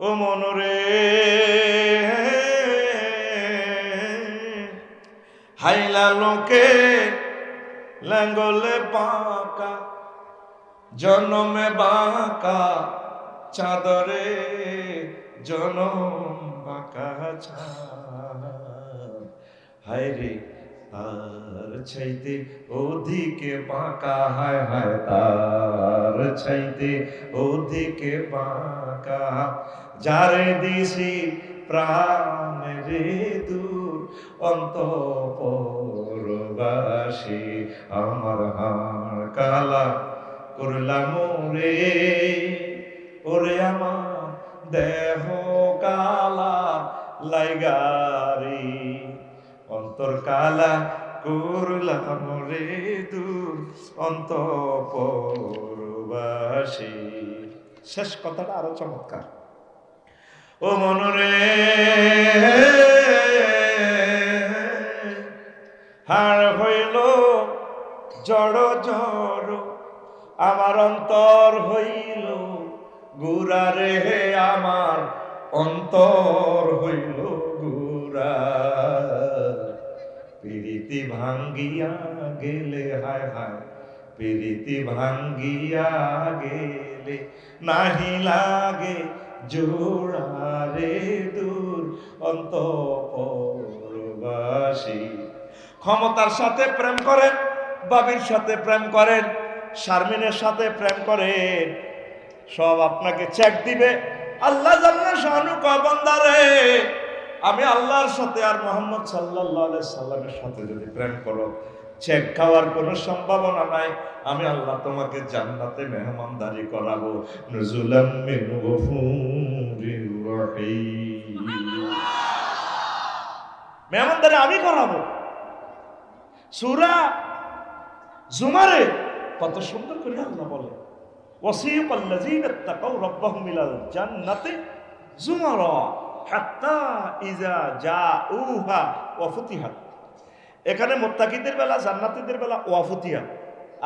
ও মনরে। হাইলা লোকে লাঙ্গলে বাঁকা, জনমে বাঁকা, চাদরে জনম বাঁকা হায় রে, তার ছাইতে ওদিকে বাঁকা, হায় হায়, তার ছাইতে ওদিকে বাঁকা। যারে দিছি প্রাণ রে দূর, অন্তপরবাসী, আমার হাড় কালা করলাম রে ওরে আমার দেহ কালা লাইগারি, অন্তর কালা করলাম রে দূর, অন্তপরবাসী। শেষ কথাটা আরও চমৎকার। ও মনরে হাড় হইল জড় জড়, আমার অন্তর হইল গুড়ারে হে আমার অন্তর হইল গুড়া। প্রীতি ভাঙ্গিয়া গেলে, হায় হায়, প্রীতি ভাঙ্গিয়া গেলে, নাহি লাগে জোড়ারে দূর অন্তপরবাসী। ক্ষমতার সাথে প্রেম করেন, বাবির সাথে প্রেম করেন, শারমিনের সাথে প্রেম করেন। সব আপনাকে চেক দিবে, আল্লাহ জাল্লা শাহানু আমি আল্লাহর সাথে আর মোহাম্মদ সাল্লাহ সাল্লামের সাথে যদি প্রেম করো চেক খাওয়ার কোনো সম্ভাবনা নাই। আমি আল্লাহ তোমাকে জান্নাতে মেহমানদারি করাবো। নজুলাম মিন গফুরির রহিম। মেহমানদারি আমি করাবো। সুরা জুমারে কত সুন্দর করে আল্লাহ বলে ওসিক আল্লাযীনা ইত্তাকাউ রাব্বাহুম ইলাল জান্নাতি জুমারা হাত্তা ইজা জাউহা ওয়া ফুতিহাত। এখানে মুত্তাকিদের বেলা, জান্নাতীদের বেলা ওয়া ফুতিহাত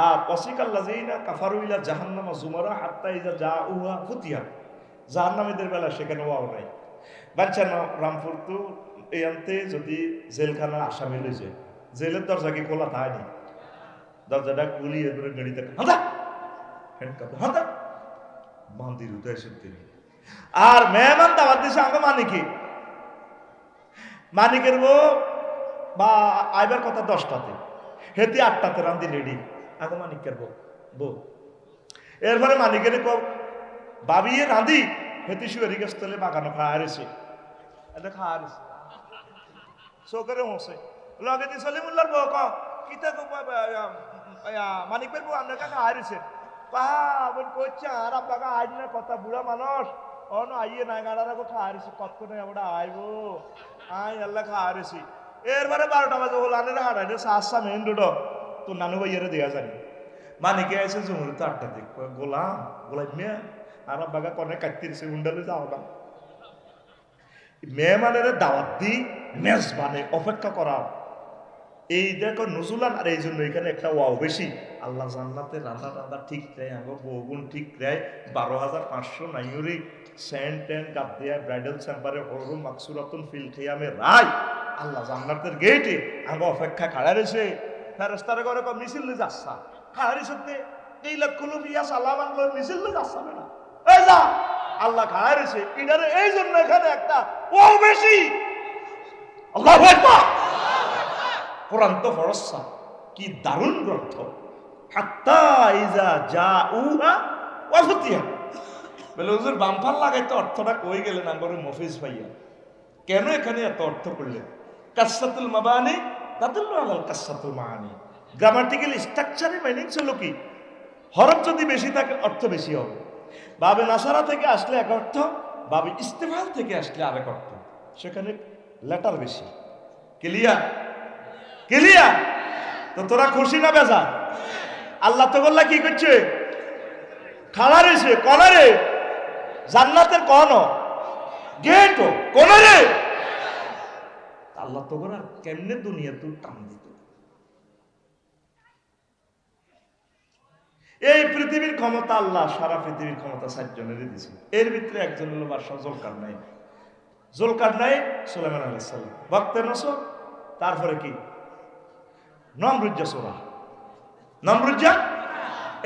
আর ওসিক আল্লাযীনা কাফারু ইলা জাহান্নামা জুমারা ইজা জাউহা ফুতিহাত জাহান্নামীদের বেলা সেখানে ওয়াও নাই। বাচ্চা না, রামপুর তো এই আনতে যদি জেলখানা আসামি লইছে জেলের দরজা কি খোলা? থায়নি দরজাটা খুলিয়ে ধরে গাড়িতে হাঁদা! হ্যান্ডকাপ হাঁদা! মন্দির উদয় শুনতে আর মেহমান দাওয়াত দিছে আমাকে মানিকি। মানিকের বউ বা আইবার কথা দশটাতে। হেতি আটটাতে রান্ধি রেডি। আগে মানিকের বউ বউ। এরপরে মানিকের কো বাবিয়ে রাঁধি? হেতি শুয়ারি গাছ তলে বাগানো খাওয়া রয়েছে এটা খাওয়া রয়েছে চৌকারে মশে লগে দি সলিমুল্লার বউ ক কিতা মানিকের বউ আপনার কাছে হারিছে পাহা আবার কইছে, আর আপনাকে আইন না কথা, বুড়া মানুষ। অন আইয়ে গাড়ারা কো খারিছি কত করে আমরা আইবো? আই আল্লাহ খারিছি এরবারে বারোটা বাজে হল আনে হাড়াই রে সাসা মেন রোড তো নানু ভাইয়ারে দেয়া জানি। মানিকে এসে জমুরি, তো আটটা দিক গোলাম গোলাম মেয়ে, আর বাগা কনে কাটতিরছে উন্ডালে যাও না। মেহমানের দাওয়াত দি মেজবানে অপেক্ষা করা। এই দেখো নজুলান, আর এই জন্য এখানে একটা ওয়াও বেশি। আল্লাহ জান্নাতে রান্না রান্না ঠিক দেয় আগে বৌগুন ঠিক দেয়। বারো হাজার পাঁচশো নাইউরি স্যান্ড ট্যান কাপ দেয়া ব্রাইডাল চেম্বারে হরু মাকসুরাতুন ফিল খেয়ামে রায়। আল্লাহ জান্নাতের গেটে আগে অপেক্ষা খাড়া রয়েছে ফেরস্তারে করে কম মিছিল যাচ্ছা খাড়ারি সত্যি এই লক্ষ লুপিয়া সালাম আনলো, মিছিল যাচ্ছা না এই যা। আল্লাহ খাড়া রয়েছে এটারে এই জন্য এখানে একটা ও বেশি। আল্লাহ কোরআন তো ফরসা কি দারুণ গ্রন্থ। হাত্তা ইজা যা উহা ওয়াফতিয়া বলে, হুজুর, বাম্পার লাগাই তো অর্থটা কই গেলেন আঙ্গরে মফিজ ভাইয়া? কেন এখানে এত অর্থ করলেন? কাসাতুল মাবানি তাদুল্লু আলাল কাসাতুল মাহানি গ্রামাটিক্যাল স্ট্রাকচারে মিনিং ছিল কি? হরফ যদি বেশি থাকে, অর্থ বেশি হবে। বাবে নাসারা থেকে আসলে এক অর্থ, বাবে ইস্তেমাল থেকে আসলে আরেক অর্থ। সেখানে লেটার বেশি। ক্লিয়ার ক্লিয়ার তো তোরা খুশি না বেজা আল্লাহ তো বললা, কি করছে? খাড়া রয়েছে কলারে জান্নাতের কন গেট কলারে আল্লাহ তো করা কেমনে দুনিয়া তুই টান দিত? এই পৃথিবীর ক্ষমতা আল্লাহ, সারা পৃথিবীর ক্ষমতা সাতজনেরই দিছে এর ভিতরে একজন হলো বাদশাহ জলকার নাই জলকার নাই সুলাইমান আলাইসাল্লাম ভক্তের নসর, তারপরে কি? নমরুজ্জা সোরা। নমরুজ্জা?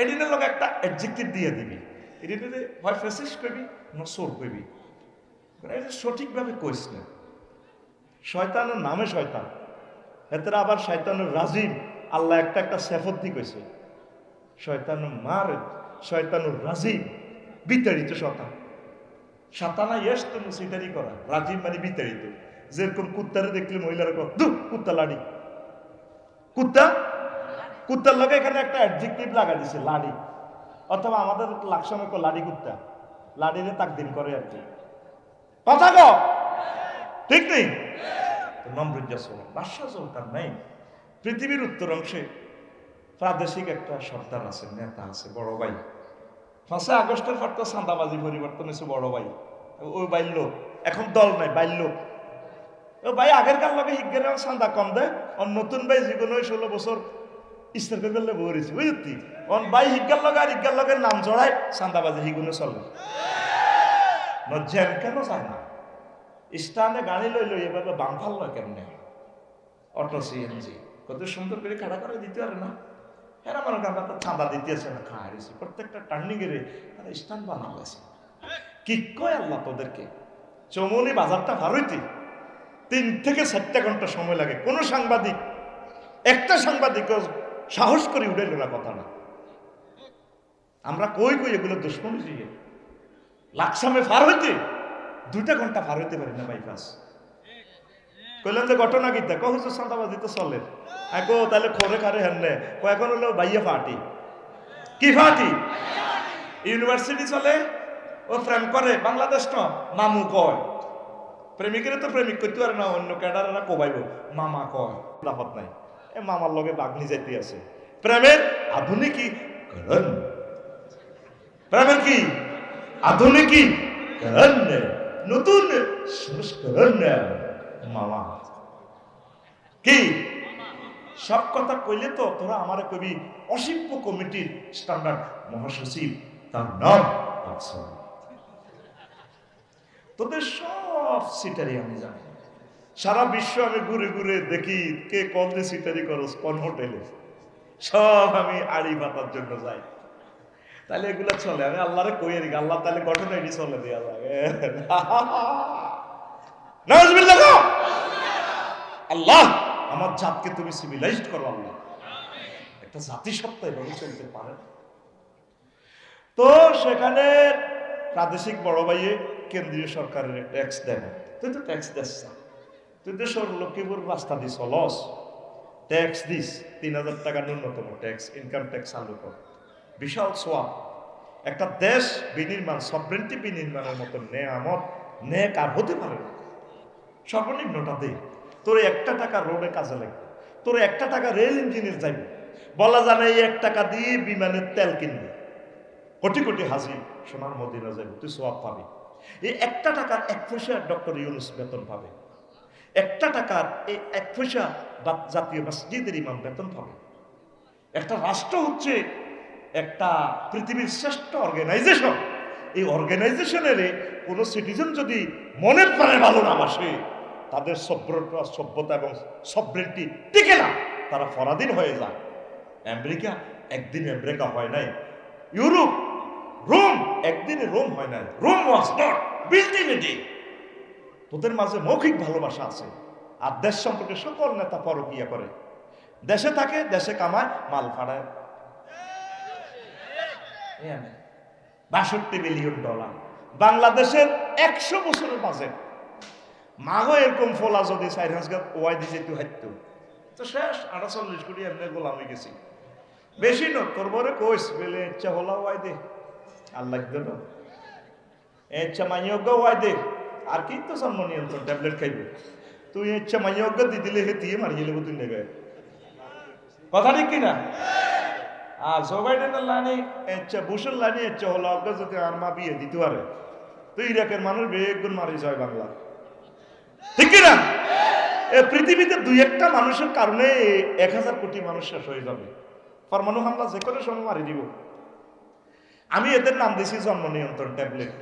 এদিনের লোক একটা অ্যাডজেক্টিভ দিয়ে দিবি। এদিনে হয় ফেসিস করবি না সোর করবি এটা সঠিকভাবে কইস না। শয়তানের নামে শয়তান। এতে আবার শয়তানের রাজিম। আল্লাহ একটা একটা সেফতি কইছে। শয়তানুর মার, শয়তানুর রাজিম, বিতাড়িত শতান সাতানা ইয়েস তো সেটারই করা। রাজিম মানে বিতাড়িত। যেরকম কুত্তারে দেখলে মহিলারা কুত্তা লাড়ি। কুত্তা? কুত্তার লগে এখানে একটা অ্যাডজেক্টিভ লাগা দিছে, লাড়ি। অথবা আমাদের লাকসামে কো লাড়ি কুত্তা। লাড়িরে তাকদিন করে আর কি। কথা কো ঠিক নেই? নমরুজ্জা সোল বাদশাহ জলকার নাই। পৃথিবীর উত্তর অংশে প্রাদেশিক একটা সর্দার আছে, নেতা আছে, বড় ভাই। পাঁচই আগস্টের পর তো চাঁদাবাজি পরিবর্তন হয়েছে, বড় ভাই। ওই বাইল্য এখন দল নাই, বাল্য। ও ভাই আগের কাল লগে হিগের চাঁদা কম দেয়। আর নতুন ভাই জীবন ওই ষোলো বছর ইস্তার করে ফেললে বলেছি বুঝলি অন ভাই হিগার লগে আর হিগার লগে নাম জড়ায় চাঁদাবাজি হিগুনে চলে। নজ্জান কেন চায় না? স্টানে গাড়ি লই লই এভাবে বাম ফাল কেমনে? অটো সিএনজি কত সুন্দর করে খাড়া করে দিতে পারে না? এরা মনে করেন তো চাঁদা দিতেছে না খাওয়া দিয়েছে প্রত্যেকটা টার্নিং এর তারা স্টান বানানো আছে কি কয় আল্লাহ তোদেরকে? চমনি বাজারটা ভারইতে তিন থেকে চারটা ঘণ্টা সময় লাগে। কোনো সাংবাদিক, একটা সাংবাদিক সাহস করে উঠে না কথা না আমরা কই কই এগুলো দুশ্মনী দিয়ে? লাকসামে ফার হইতে দুইটা ঘণ্টা পার হইতে পারি না বাইপাস কইলেন যে ঘটনা কি দেখো হুজুর সান্তাবাজি তো চলে। একো তাহলে খরে খারে হেন নে এখন হলো বাইয়া ফাটি। কি ফাটি? ইউনিভার্সিটি চলে, ও প্রেম করে, বাংলাদেশ ন, মামু কয়। প্রেমিকের তো প্রেমিক করতে পারে না, অন্য ক্যাডারেরা কোবাইব। মামা কয়। লাফত নাই। এ মামার লগে বাগনি যাইতে আছে। প্রেমের আধুনিকীকরণ প্রেমের কি? আধুনিকীকরণ নতুন সংস্করণ মামা। কি? সব কথা কইলে তো তোরা আমার কবি অসিপ্য কমিটির স্ট্যান্ডার্ড মহাসচিব। তার নাম। তোদের সব সিটারি আমি জানি। সারা বিশ্ব আমি ঘুরে ঘুরে দেখি কে কল দিয়ে সিটারি করস, কোন হোটেলে। সব আমি আড়ি পাতার জন্য যাই। তাহলে এগুলো চলে। আমি আল্লাহরে কই আর আল্লাহ তাহলে ঘটনা এটি চলে দেওয়া যাবে। আল্লাহ, আমার জাতকে তুমি সিভিলাইজড করো আল্লাহ। একটা জাতিসত্তা এভাবে চলতে পারে তো সেখানে প্রাদেশিক বড় ভাইয়ে কেন্দ্রীয় সরকারের ট্যাক্স দেয়। না তুই তো ট্যাক্স দিস না তুই তো সর লক্ষ্মীপুর রাস্তা দিস লস ট্যাক্স দিস, তিন হাজার টাকা ন্যূনতম ট্যাক্স ইনকাম ট্যাক্স চালু কর। বিশাল সোয়াব একটা দেশ বিনির্মাণ সভরেন্টি বিনির্মাণের মতো নেয়ামত নেক আর হতে পারে না। সর্বনিম্নটা দে। তোর একটা টাকা রোডে কাজে লাগবে। তোর একটা টাকা রেল ইঞ্জিনের যাইবে বলা জানে এই এক টাকা দিয়ে বিমানের তেল কিনবে। কোটি কোটি হাজি সোনার মদিনা যাবে তুই সোয়াব পাবি। এই একটা টাকার এক পয়সা ডক্টর ইউনুস বেতন পাবে। একটা টাকার এই এক পয়সা জাতীয় মসজিদের ইমাম বেতন পাবে। একটা রাষ্ট্র হচ্ছে একটা পৃথিবীর শ্রেষ্ঠ অর্গানাইজেশন এই অর্গানাইজেশনের কোনো সিটিজেন যদি মনের প্রাণে ভালো না আসে তাদের সভ্যতা সভ্যতা এবং সভ্রেন্টি টিকে না, তারা ফরাদিন হয়ে যায়। আমেরিকা একদিন আমেরিকা হয় নাই। ইউরোপ, রোম একদিনে রোম হয় নাই। রোম ওয়াজ নট বিল্ডিং এটি তোদের মাঝে মৌখিক ভালোবাসা আছে। আর দেশ সম্পর্কে সকল নেতা পরকিয়া করে। দেশে থাকে, দেশে কামায়, মাল ফাড়ায় বাষট্টি বিলিয়ন ডলার। বাংলাদেশের একশো বছরের বাজেট। মাগো এরকম ফলা যদি চার গাছ ওয়াই দিয়ে যেতে হাইতো তো শেষ আটাচল্লিশ কোটি এমনি গোলাম হয়ে গেছি। বেশি ন তোর বরে কইস, বেলে, ইচ্ছা হলা ওয়াই দে। আল্লাহ দেন ইচ্ছা মাইয়জ্ঞ ওয়াই দে। আর কি তো জন্ম নিয়ন্ত্রণ, ট্যাবলেট খাইবে। তুই ইচ্ছা মাইয়জ্ঞ দি দিলে হে, দিয়ে মারিয়ে লেবো তুই নেবে কথা ঠিক কিনা আর জো বাইডেনের লানি ইচ্ছা বুশের লানি ইচ্ছা হলো অজ্ঞ যদি আর মা বিয়ে দিতে পারে। তো ইরাকের মানুষ বেগুন মারি যায় বাংলা। ঠিক কিনা? এ পৃথিবীতে দুই একটা মানুষের কারণে এক হাজার কোটি মানুষ শেষ হয়ে যাবে। পরমাণু হামলা যে কোনো সময় মারি দিব। আমি এদের নাম দিছি জন্ম নিয়ন্ত্রণ ট্যাবলেট।